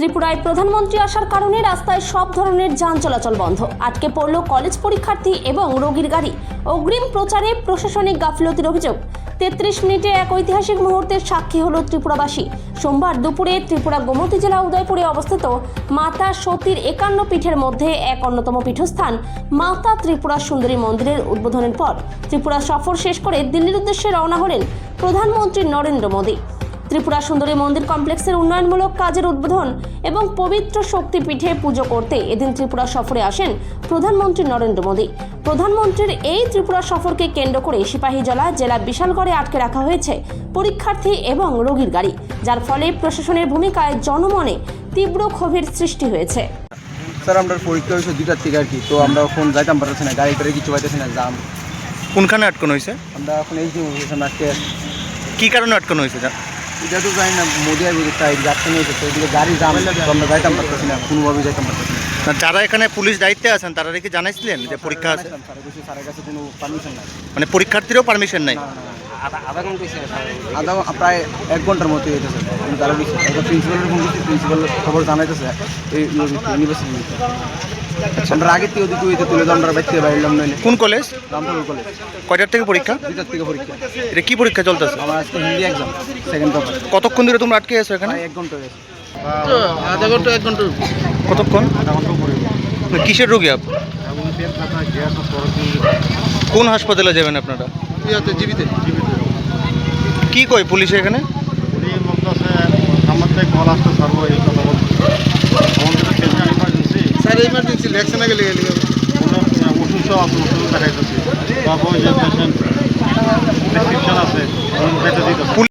ত্রিপুরায় প্রধানমন্ত্রী আসার কারণে রাস্তায় সব ধরনের যান চলাচল বন্ধ। আটকে পড়ল কলেজ পরীক্ষার্থী এবং রোগীর গাড়ি। অগ্রিম প্রচারে প্রশাসনিক গাফিলতির অভিযোগ। তেত্রিশ মিনিটে এক ঐতিহাসিক মুহূর্তের সাক্ষী হল ত্রিপুরাবাসী। সোমবার দুপুরে ত্রিপুরা গোমতী জেলা উদয়পুরে অবস্থিত মাতা সতীর একান্ন পীঠের মধ্যে এক অন্যতম পীঠস্থান, মাতা ত্রিপুরা সুন্দরী মন্দিরের উদ্বোধনের পর। ত্রিপুরা সফর শেষ করে দিল্লির উদ্দেশ্যে রওনা হলেন প্রধানমন্ত্রী নরেন্দ্র মোদী। ত্রিপুরা সুন্দরী মন্দির কমপ্লেক্সের উন্নয়নমূলক কাজের উদ্বোধন এবং পবিত্র শক্তিপীঠে পুজো করতে এদিন ত্রিপুরা সফরে আসেন প্রধানমন্ত্রী নরেন্দ্র মোদী। প্রধানমন্ত্রীর এই ত্রিপুরা সফরকে কেন্দ্র করে সিপাহীজলা জেলা বিশালগড়ে আটকে রাখা হয়েছে পরীক্ষার্থী এবং রোগীর গাড়ি যার ফলে প্রশাসনের ভূমিকায় জনমনে তীব্র ক্ষোভের সৃষ্টি হয়েছে। স্যার আমরা পরীক্ষা হয়েছে দুটার থেকে আর কি তো আমরা এখন যাইতাম পারতেছি না গাড়ি টাড়ি কিছু পাইতেছি না জাম কোনখানে আটকানো হয়েছে? আমরা এখন এই যে সামনে আজকে কি কারণে আটকানো হয়েছে? এটা তো জানি না মোদি আর তাই যাচ্ছে তো এদিকে গাড়ি জাম আমরা যাইতাম পারতেছি না কোনোভাবে যাইতাম পারতেছি না। না, যারা এখানে পুলিশ দায়িত্বে আছেন তারা কি জানাইছিলেন যে পরীক্ষা আছে? স্যারের কাছে, কোনো পারমিশন নাই। মানে পরীক্ষার্থীরও পারমিশন নাই? না, না, না। আধা প্রায় এক ঘণ্টার মতো হইতেছে তারা প্রিন্সিপালের ফোন প্রিন্সিপাল খবর জানাইতেছে এই ইউনিভার্সিটি আমরা আগে থেকে ওদিকে হইতে তুলে আমরা বাইতে বাইরলাম নইলে। কোন কলেজ? রামপুর কলেজ। কয়টার থেকে পরীক্ষা? দুটার থেকে পরীক্ষা। এটা কি পরীক্ষা চলতেছে? আমার আজকে হিন্দি এক্সাম সেকেন্ড পেপার কতক্ষণ ধরে তোমরা আটকে আছো এখানে? এক ঘণ্টা আধা ঘণ্টা এক ঘণ্টা। কতক্ষণ? না, কিসের রোগী আপ? কোন হাসপাতালে যাবেন আপনারা? জীবিতে। কি কয় পুলিশ এখানে? উনি বলতেছে আমার থেকে কল আসতে সারবো এই কথা বলতেছে আমাদের তো কেন ইমার্জেন্সি স্যার ভ্যাকসিনে গেলে ওষুধ সব ওষুধ দেখাইতেছি। বাবা যে পেশেন্ট